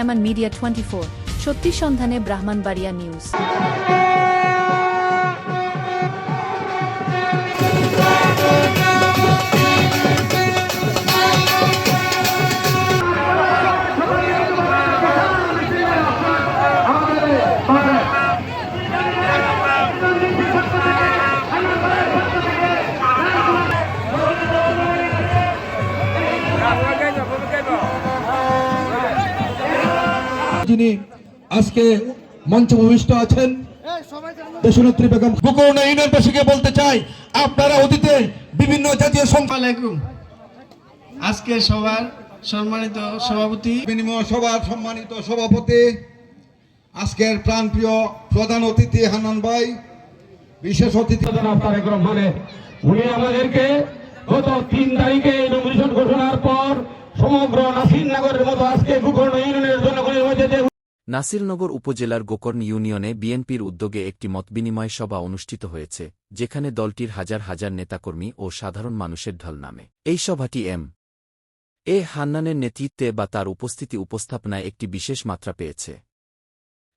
ছায়ামান media twenty four সত্যি সন্ধানে Brahmanbaria news যিনি আজকে মঞ্চে ভূমিষ্ঠ আছেন দেশনেত্রী বেগম। বুকৌনা ইউনিয়নবাসীকে বলতে চাই আপনারা অতীতে বিভিন্ন জাতীয় সংখ্যা আজকে সবার সম্মানিত সভাপতি। বিনিময় সভার সম্মানিত সভাপতি আজকের প্রাণপ্রিয় প্রধান অতিথি হান্নান ভাই বিশেষ অতিথি জনাব তারেক রহমানে উনি আমাদেরকে গত তিন তারিখে নমিনেশন ঘোষণার পর সমগ্র নাসিরনগরের মতো আজকে গোকর্ণ ইউনিয়নের জনগণের মধ্যে যে নাসিরনগর উপজেলার গোকর্ণ ইউনিয়নে বিএনপির উদ্যোগে একটি মতবিনিময় সভা অনুষ্ঠিত হয়েছে, যেখানে দলটির হাজার হাজার নেতাকর্মী ও সাধারণ মানুষের ঢল নামে। এই সভাটি এম. এ. হান্নানের নেতৃত্বে বা তার উপস্থিতি উপস্থাপনায় একটি বিশেষ মাত্রা পেয়েছে।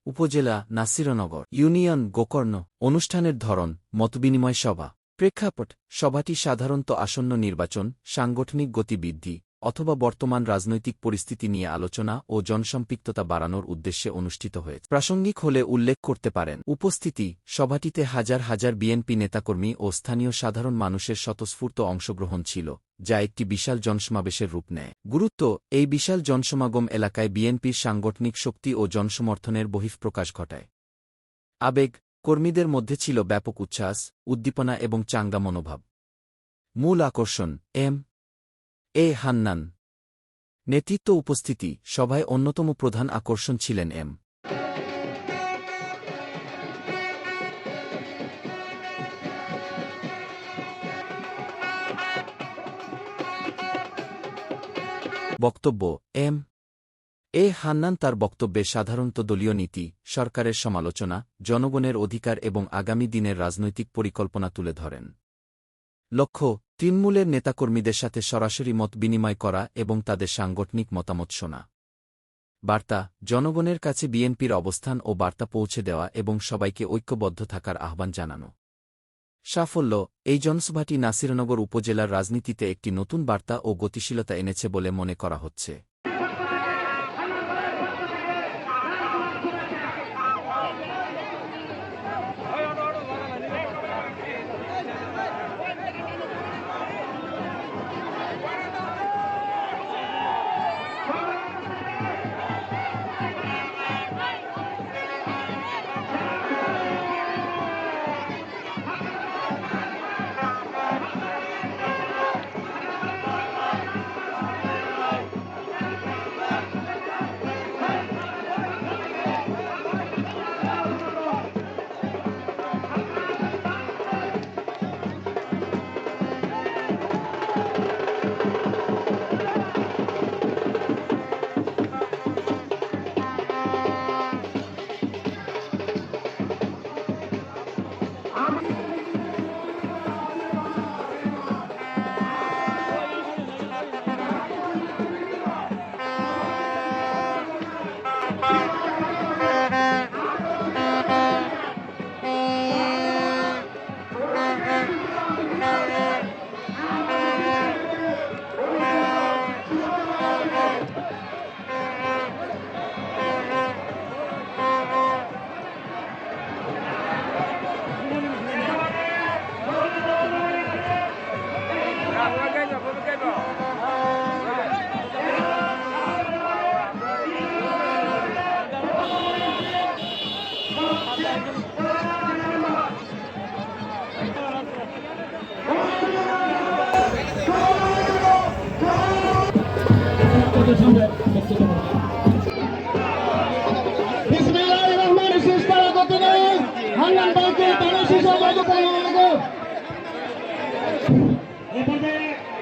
উপজেলা নাসিরনগর ইউনিয়ন গোকর্ণ অনুষ্ঠানের ধরন, মতবিনিময় সভা। প্রেক্ষাপট, সভাটি সাধারণত আসন্ন নির্বাচন, সাংগঠনিক গতিবৃদ্ধি অথবা বর্তমান রাজনৈতিক পরিস্থিতি নিয়ে আলোচনা ও জনসম্পৃক্ততা বাড়ানোর উদ্দেশ্যে অনুষ্ঠিত হয়েছে। প্রাসঙ্গিক হলে উল্লেখ করতে পারেন, উপস্থিতি, সভাটিতে হাজার হাজার বিএনপি নেতাকর্মী ও স্থানীয় সাধারণ মানুষের স্বতঃস্ফূর্ত অংশগ্রহণ ছিল, যা একটি বিশাল জনসমাবেশের রূপ নেয়। গুরুত্ব, এই বিশাল জনসমাগম এলাকায় বিএনপির সাংগঠনিক শক্তি ও জনসমর্থনের বহিঃপ্রকাশ ঘটায়। আবেগ, কর্মীদের মধ্যে ছিল ব্যাপক উচ্ছ্বাস, উদ্দীপনা এবং চাঙ্গা মনোভাব। মূল আকর্ষণ, এম এ হান্নান। নেতৃত্ব উপস্থিতি সভায় অন্যতম প্রধান আকর্ষণ ছিলেন এম। বক্তব্য, এম। এ হান্নান তার বক্তব্যে সাধারণত দলীয় নীতি, সরকারের সমালোচনা, জনগণের অধিকার এবং আগামী দিনের রাজনৈতিক পরিকল্পনা তুলে ধরেন। লক্ষ্য, তৃণমূলের নেতাকর্মীদের সাথে সরাসরি মত বিনিময় করা এবং তাদের সাংগঠনিক মতামত শোনা। বার্তা, জনগণের কাছে বিএনপির অবস্থান ও বার্তা পৌঁছে দেওয়া এবং সবাইকে ঐক্যবদ্ধ থাকার আহ্বান জানানো। সাফল্য, এই জনসভাটি নাসিরনগর উপজেলার রাজনীতিতে একটি নতুন বার্তা ও গতিশীলতা এনেছে বলে মনে করা হচ্ছে।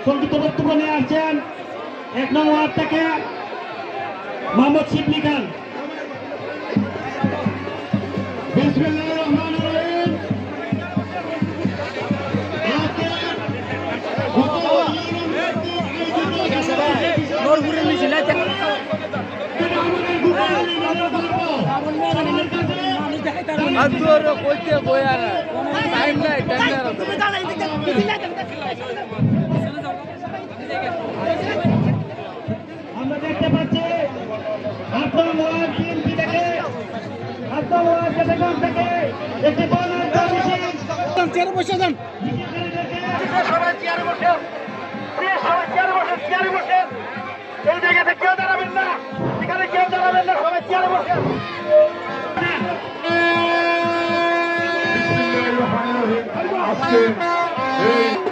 সংযুক্ত বক্তব্য নিয়ে আসছেন এক নম্বর থেকে মোহাম্মদ শিবলি খান বিসমিল্লাহির আর কইতে বয়া না টাইম নাই আমরা দেখতে পাচ্ছি আব্দুল ওয়াহাব বিএনপি থেকে আব্দুল একটি বর্ণাঢ্য মিছিল চেয়ারে বসে যান। সবাই চেয়ারে বসেন সবাই চেয়ারে বসেন চেয়ারে বসেন। এই জায়গাতে কেউ দাঁড়াবেন না এখানে কেউ দাঁড়াবেন না সবাই চেয়ারে বসেন এবং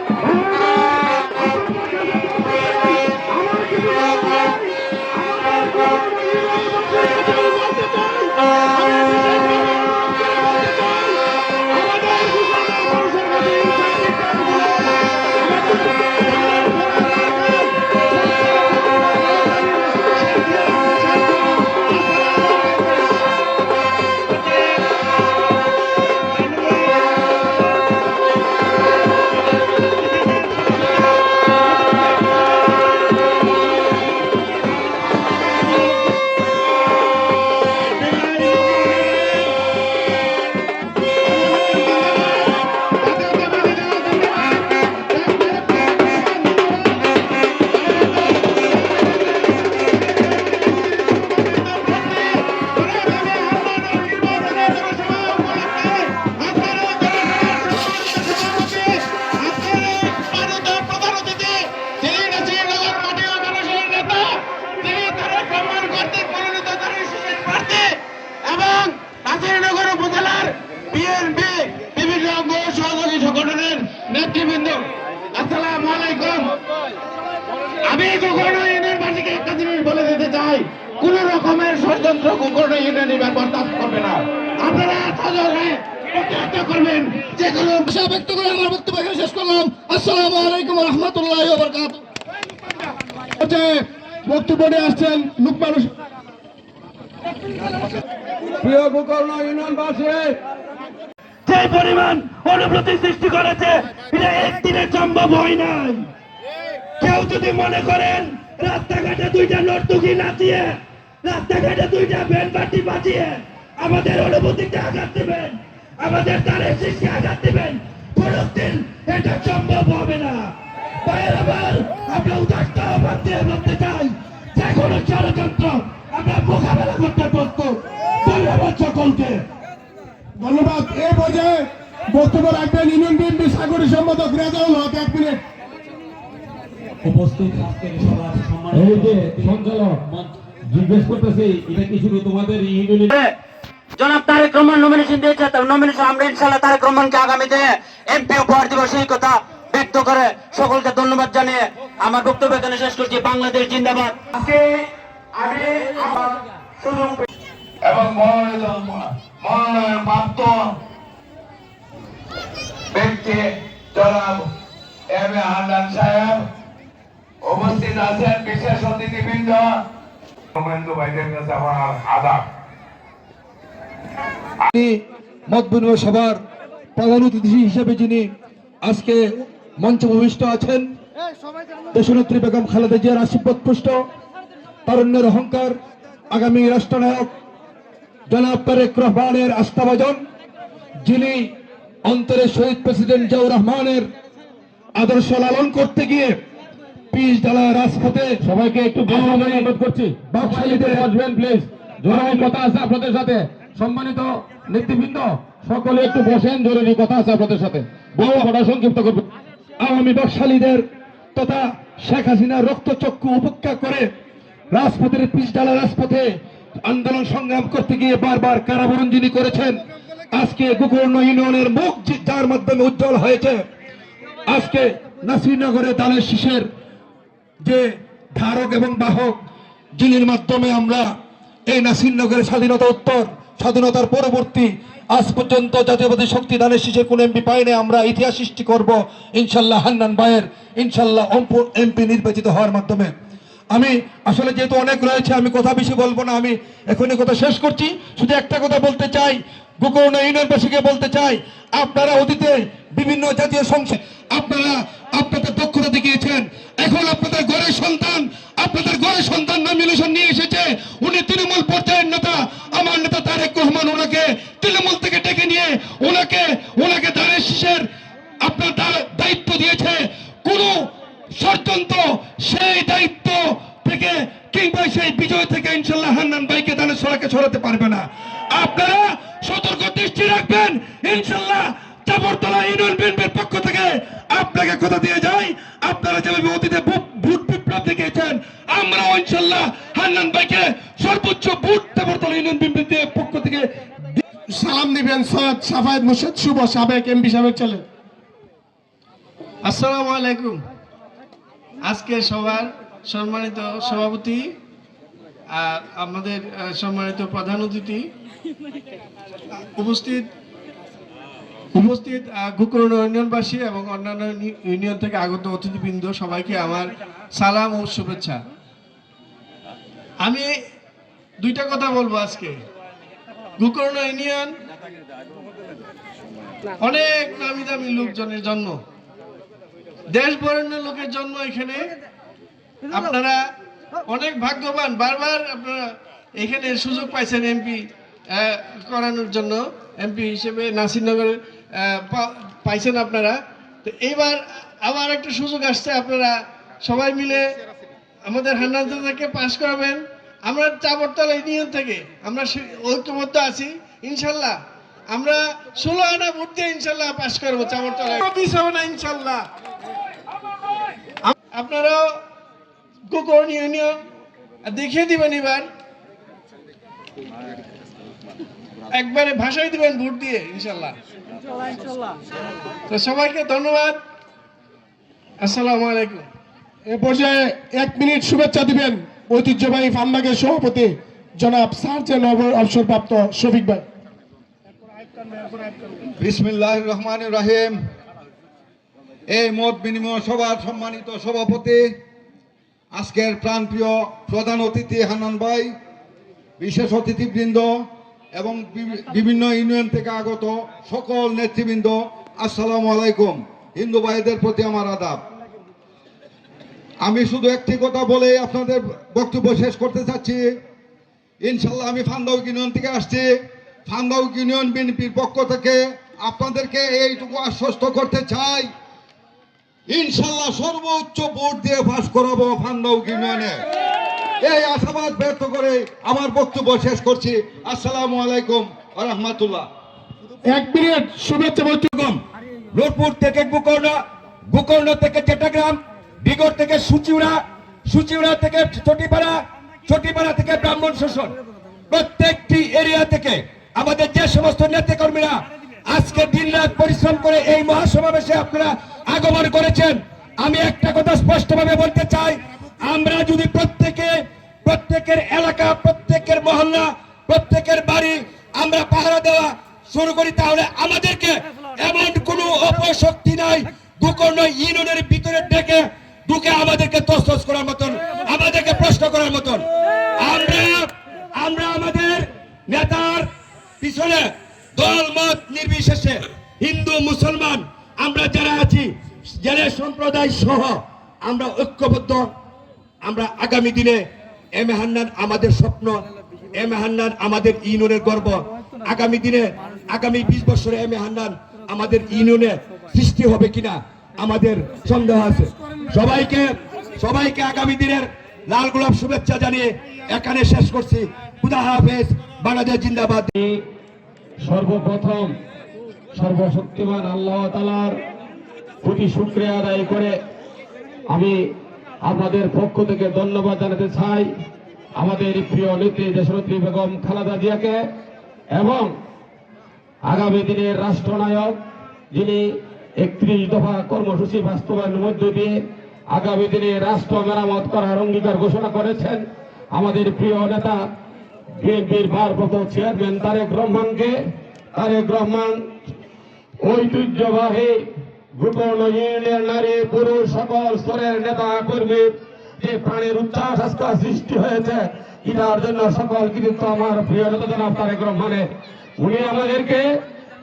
আমি গোকর্ণ ইউনিয়নবাসীকে একটা জিনিস বলে দিতে চাই, কোন রকমের ষড়যন্ত্র গোকর্ণ ইউনিয়ন বরদাস্ত করবে না। আপনারা যে আসছেন পরিমাণ অনুভূতি সৃষ্টি করেছে, এটা একদিনে সম্ভব হয় নাই। কেউ যদি মনে করেন রাস্তাঘাটে দুইটা নর্তকী নাচিয়ে, রাস্তাঘাটে দুইটা ব্যান্ড পার্টি বাজিয়ে আমাদের অনুভূতিতে আঘাত দেবেন, আমাদের তারের সৃষ্টি আঘাত দেবেন কোনদিন এটা সম্ভব হবে না। ভাইয়ের আবার আমরা উদাস্ত আহ্বান দিয়ে চাই, যে কোনো ষড়যন্ত্র আমরা মোকাবেলা করতে প্রস্তুত। ধন্যবাদ সকলকে। ধন্যবাদ। এ পর্যায়ে বক্তব্য রাখবেন ইউনিয়ন বিএনপি সাগরী সম্পাদক রেজাউল হক, এক মিনিট। উপস্থিত আজকের সভার সম্মানিত এই যে সঞ্চালক জিজ্ঞেস করতেছি এটা কি শুধু তোমাদের ইউনিয়নের জনাব তারেক রহমান নমিনেশন দিয়েছে তার নমিনেশন আমরা ইনশাল্লাহ তারেক রহমানকে আগামীতে এমপি উপহার দিব সেই কথা ব্যক্ত করে সকলকে ধন্যবাদ জানিয়ে আমার বক্তব্য এখানে শেষ করছি। বাংলাদেশ জিন্দাবাদ। আজকে আমি এবং মনোনয়ন প্রাপ্ত ব্যক্তি জনাব এম এ হান্নান সাহেব উপস্থিত আছেন বিশেষ অতিথিবৃন্দ। ভাইদের কাছে আমার আদাব। মত বিনিময় সভার প্রধান অতিথি হিসেবে যিনি আজকে মঞ্চ ভূমিষ্ঠ আছেন দেশনেত্রী বেগম খালেদা জিয়ার আশীর্বাদ পুষ্ট, তারুণ্যের অহংকার আগামী রাষ্ট্রনায়ক জনাব তারেক রহমানের আস্থাভাজন, যিনি অন্তরে শহীদ প্রেসিডেন্ট জিয়াউর রহমানের আদর্শ লালন করতে গিয়ে পিস ডালা রাজপথে সবাইকে একটু অনুরোধ করছি। বসবেন প্লিজ জরুরি কথা আছে আপনাদের সাথে। সম্মানিত নেতৃবৃন্দ সকলে একটু বসেন জরুরি কথা আছে আপনাদের সাথে। বহু কথা সংক্ষিপ্ত করবেন আওয়ামী বকশালীদের তথা শেখ হাসিনার রক্তচক্ষু উপেক্ষা করে রাজপথের পিছডালা রাজপথে আন্দোলন সংগ্রাম করতে গিয়ে বারবার কারাবরণ যিনি করেছেন। আজকে গোকর্ণ ইউনিয়নের মুখ যার মাধ্যমে উজ্জ্বল হয়েছে। আজকে নাসিরনগরে দানের শীষের যে ধারক এবং বাহক, যিনির মাধ্যমে আমরা এই নাসিরনগরের স্বাধীনতা উত্তর, স্বাধীনতার পরবর্তী, আজ পর্যন্ত জাতীয়বাদী শক্তি দানের শীষের কোন এমপি পাইনি আমরা ইতিহাস সৃষ্টি করব, ইনশাল্লাহ হান্নান ভাইয়ের, ইনশাল্লাহ এমপি নির্বাচিত হওয়ার মাধ্যমে। আমি আসলে যেহেতু অনেক রয়েছে, আমি কথা বেশি বলব না, আমি এখনই কথা শেষ করছি। শুধু একটা কথা বলতে চাই, গোকর্ণ ইউনিয়নবাসীকে বলতে চাই, আপনারা অতীতে বিভিন্ন জাতীয় সংসদ, আপনারা আপনাদের দক্ষতা দেখিয়েছেন। এখন আপনাদের ঘরের সন্তান, আপনাদের ঘরের সন্তান নমিনেশন নিয়ে এসেছে। উনি তৃণমূল পর্যায়ের নেতা। আমার নেতা তারেক রহমান ওনাকে তৃণমূল থেকে ডেকে নিয়ে ওনাকে ওনাকে দানের শীষের আপনার দায়িত্ব দিয়েছে। কোন ষড়যন্ত্র সেই দায়িত্ব থেকে কিংবা সেই বিজয় থেকে ইনশাল্লাহ হান্নান ভাইকে দানের সরাকে সরাতে পারবে না। আপনারা সতর্ক দৃষ্টি রাখবেন। ইনশাল্লাহ সালাম সৈয়দ সাফায়েত মুর্শিদ, শুভ সাবেক এমপি সাহেবের ছেলে আসসালামু আলাইকুম। আজকে সবার সম্মানিত সভাপতি আমাদের সম্মানিত প্রধান অতিথি উপস্থিত উপস্থিত গুকরণ ইউনিয়নবাসী এবং অন্যান্য ইউনিয়ন থেকে আগত অতিথিবৃন্দ সবাইকে আমার সালাম ও শুভেচ্ছা। আমি দুইটা কথা বলব আজকে। গুকরণ ইউনিয়ন অনেক নামি দামি লোকজনের জন্ম। দেশ বরেণ্য লোকের জন্ম এখানে। আপনারা অনেক ভাগ্যবান। বারবার আপনারা এখানে সুযোগ পাইছেন এমপি করানোর জন্য। এমপি হিসেবে নাসিরনগরে পাইছেন আপনারা। তো এইবার আবার একটা সুযোগ আসছে, আপনারা সবাই মিলে আমাদের হান্নান থেকে পাশ করাবেন। আমরা চাবরতলা ইউনিয়ন থেকে, আমরা ঐক্যবদ্ধ আছি, ইনশাল্লাহ। আমরা ষোলো আনা ভোট দিয়ে ইনশাল্লাহ পাশ করব না ইনশাল্লাহ। আপনারাও গোকর্ণ ইউনিয়ন দেখিয়ে দিবেন এবার। একবারে ভাষাই দিবেন ভোট দিয়ে ইনশাল্লাহ। তো সবাইকে ধন্যবাদ। আসসালামু আলাইকুম। এ পর্যায়ে এক মিনিট শুভেচ্ছা দিবেন ঐতিহ্যবাহী ফান্নাগের সভাপতি জনাব সার্জেন অবসরপ্রাপ্ত শফিক ভাই। বিসমিল্লাহ রহমান রাহিম। এই মত বিনিময় সভার সম্মানিত সভাপতি, আজকের প্রাণপ্রিয় প্রধান অতিথি হান্নান ভাই, বিশেষ অতিথিবৃন্দ এবং বিভিন্ন ইউনিয়ন থেকে আগত সকল নেতৃবৃন্দ, আসসালামু আলাইকুম। হিন্দু ভাইদের প্রতি আমার আদাব। আমি শুধু একটি কথা বলে আপনাদের বক্তব্য শেষ করতে চাচ্ছি। ইনশাল্লাহ আমি ফান্দাউ ইউনিয়ন থেকে আসছি। ফান্দাউ ইউনিয়ন বিএনপির পক্ষ থেকে আপনাদেরকে এইটুকু আশ্বস্ত করতে চাই। ইনশাল্লাহ সর্বোচ্চ ভোট দিয়ে পাস করাবো ফান্দাউ ইউনিয়নে। এই আশাবাদ ব্যর্থ করে আমার বক্তব্য শেষ করছি। আসসালামু আলাইকুম রহমতুল্লাহ। এক মিনিট শুভেচ্ছা বৈঠক রোডপুর থেকে গোকর্ণ গোকর্ণ থেকে চট্টগ্রাম বিগড় থেকে সুচিউড়া সুচিউড়া থেকে চটিপাড়া চটিপাড়া থেকে ব্রাহ্মণ শোষণ। প্রত্যেকটি এরিয়া থেকে আমাদের যে সমস্ত নেতাকর্মীরা আজকে দিন রাত পরিশ্রম করে এই মহাসমাবেশে আপনারা আগমন করেছেন, আমি একটা কথা স্পষ্টভাবে বলতে চাই, আমরা যদি প্রত্যেকে, প্রত্যেকের এলাকা, প্রত্যেকের মহল্লা, প্রত্যেকের বাড়ি আমরা পাহারা দেওয়া শুরু করি, তাহলে আমাদেরকে এমন কোনো অপশক্তি নাই গোকর্ণ ইউনিয়নের ভিতরে ডেকে ঢুকে আমাদেরকে তসতস করার মতন, আমাদেরকে প্রশ্ন করার মতন। আমরা আমরা আমাদের নেতার পিছনে দল, মত নির্বিশেষে হিন্দু, মুসলমান, আমরা যারা আছি যারা সম্প্রদায় সহ আমরা ঐক্যবদ্ধ। আমরা আগামী দিনে এম হান্নান আমাদের স্বপ্ন, এম হান্নান আমাদের ইউনিয়নের গর্ব। আগামী দিনে, আগামী বিশ বছরে এম হান্নান আমাদের ইউনিয়নে সৃষ্টি হবে কিনা আমাদের সন্দেহ আছে। সবাইকে সবাইকে আগামী দিনের লাল গোলাপ শুভেচ্ছা জানিয়ে এখানে শেষ করছি। খুদা হাফেজ। বাংলাদেশ জিন্দাবাদ। সর্বপ্রথম সর্বশক্তিমান আল্লাহ তালার প্রতি শুক্রিয়া আদায় করে আমি আপনাদের পক্ষ থেকে ধন্যবাদ জানাতে চাই আমাদের প্রিয় নেত্রী দেশনেত্রী বেগম খালেদা জিয়াকে এবং আগামী দিনের রাষ্ট্রনায়ক যিনি একত্রিশ দফা কর্মসূচি বাস্তবায়নের মধ্য দিয়ে আগামী দিনে রাষ্ট্র মেরামত করার অঙ্গীকার ঘোষণা করেছেন, আমাদের প্রিয় নেতা বিএনপির ভারপ্রাপ্ত চেয়ারম্যান তারেক রহমানকে, তারেক রহমান ঐতিহ্যবাহী গোপন ইউনিয়ন নারী পুরুষ সকল স্তরের নেতা কর্মী যে প্রাণের আস্থা সৃষ্টি হয়েছে, এটার জন্য সকল কৃতিত্ব আমার প্রিয় নেতা জনাব তারেক রহমানের। উনি আমাদেরকে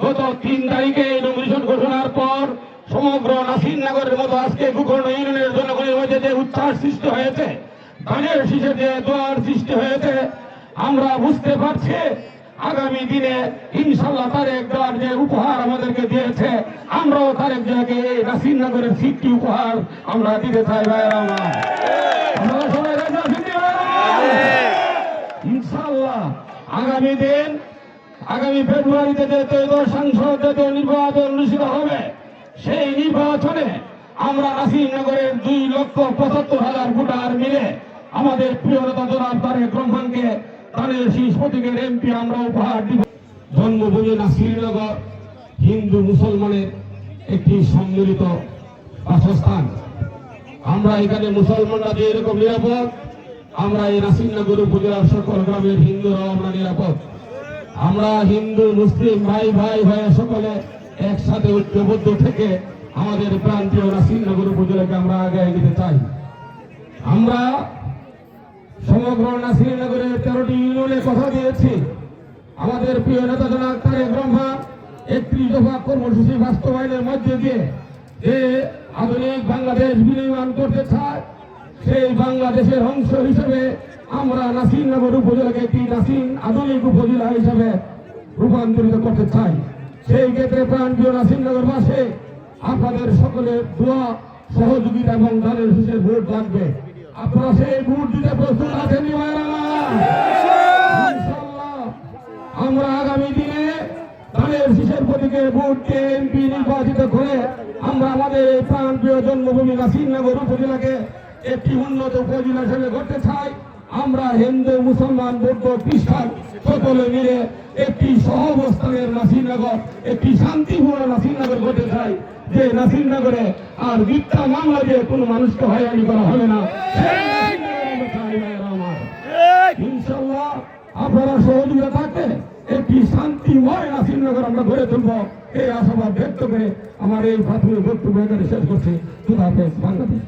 গত তিন তারিখে নমিনেশন ঘোষণার পর সমগ্র নাসিরনগরের মতো আজকে গোকর্ণ ইউনিয়নের জনগণের মধ্যে যে উচ্ছ্বাস সৃষ্টি হয়েছে ধানের শীষে যে দোয়ার সৃষ্টি হয়েছে আমরা বুঝতে পারছি, আগামী দিনে ইনশাল্লাহ তারেক দেওয়ার যে উপহার আমাদেরকে দিয়েছে, আমরাও তারেক জিয়াকে এই নাসিরনগরের সিটটি উপহার আমরা দিতে চাই ভাইয়েরা আমার? ইনশাল্লাহ আগামী দিন, আগামী ফেব্রুয়ারিতে যে ত্রয়োদশ সংসদ, জাতীয় নির্বাচন অনুষ্ঠিত হবে, সেই নির্বাচনে আমরা নাসিরনগরের দুই লক্ষ পঁচাত্তর হাজার ভোটার মিলে আমাদের প্রিয় নেতা জনাব তারেক রহমানকে তাদের প্রতীকের এমপি আমরা উপহার দিব। জন্মভূমি নাসিরনগর হিন্দু মুসলমানের একটি সম্মিলিত বাসস্থান। আমরা এখানে মুসলমানরা যে এরকম নিরাপদ, আমরা এই নাসিরনগর উপজেলার সকল গ্রামের হিন্দুরাও আমরা নিরাপদ। আমরা হিন্দু, মুসলিম ভাই ভাই ভাই সকলে একসাথে ঐক্যবদ্ধ থেকে আমাদের প্রান্তীয় নাসিরনগর উপজেলাকে আমরা আগে নিতে চাই। আমরা সমগ্র নাসিরনগরের তেরোটি ইউনিয়নে কথা দিয়েছি। আমাদের প্রিয় নেতা জনাব তারেক রহমান একত্রিশ দফা কর্মসূচি বাস্তবায়নের মধ্যে দিয়ে যে আধুনিক বাংলাদেশ বিনির্মাণ করতে চায়, সেই বাংলাদেশের অংশ হিসেবে আমরা নাসিরনগর উপজেলাকে একটি নাসিন আধুনিক উপজেলা হিসেবে রূপান্তরিত করতে চাই। সেই ক্ষেত্রে প্রাণপ্রিয় নাসিরনগর বাসে আপনাদের সকলের দোয়া, সহযোগিতা এবং দানের শেষে ভোট লাগবে। আপনারা সেই ভোট দিতে প্রস্তুত আছেন আমার? আগামী দিনে ধানের শীষের প্রতীকে ভোট দিয়ে এমপি নির্বাচিত করে আমরা আমাদের এই প্রাণপ্রিয় জন্মভূমি নাসিরনগর উপজেলাকে একটি উন্নত উপজেলা হিসেবে করতে চাই আমরা হিন্দু মুসলমান বৌদ্ধ খ্রিস্টান সকলে মিলে একটি সহবস্থানের নাসিরনগর একটি শান্তিপূর্ণ নাসিরনগর করতে চাই যে নাসিরনগরে আর মিথ্যা মামলা দিয়ে কোনো মানুষকে হয়রানি করা হবে না। ইনশাল্লাহ আপনারা সহযোগিতা থাকবে একটি শান্তিময় নাসিরনগর আমরা গড়ে তুলব। এই আশাবাদ ব্যক্ত করে আমার এই প্রাথমিক বক্তব্য এখানে শেষ করছি। খুদা হাফেজ বাংলাদেশ।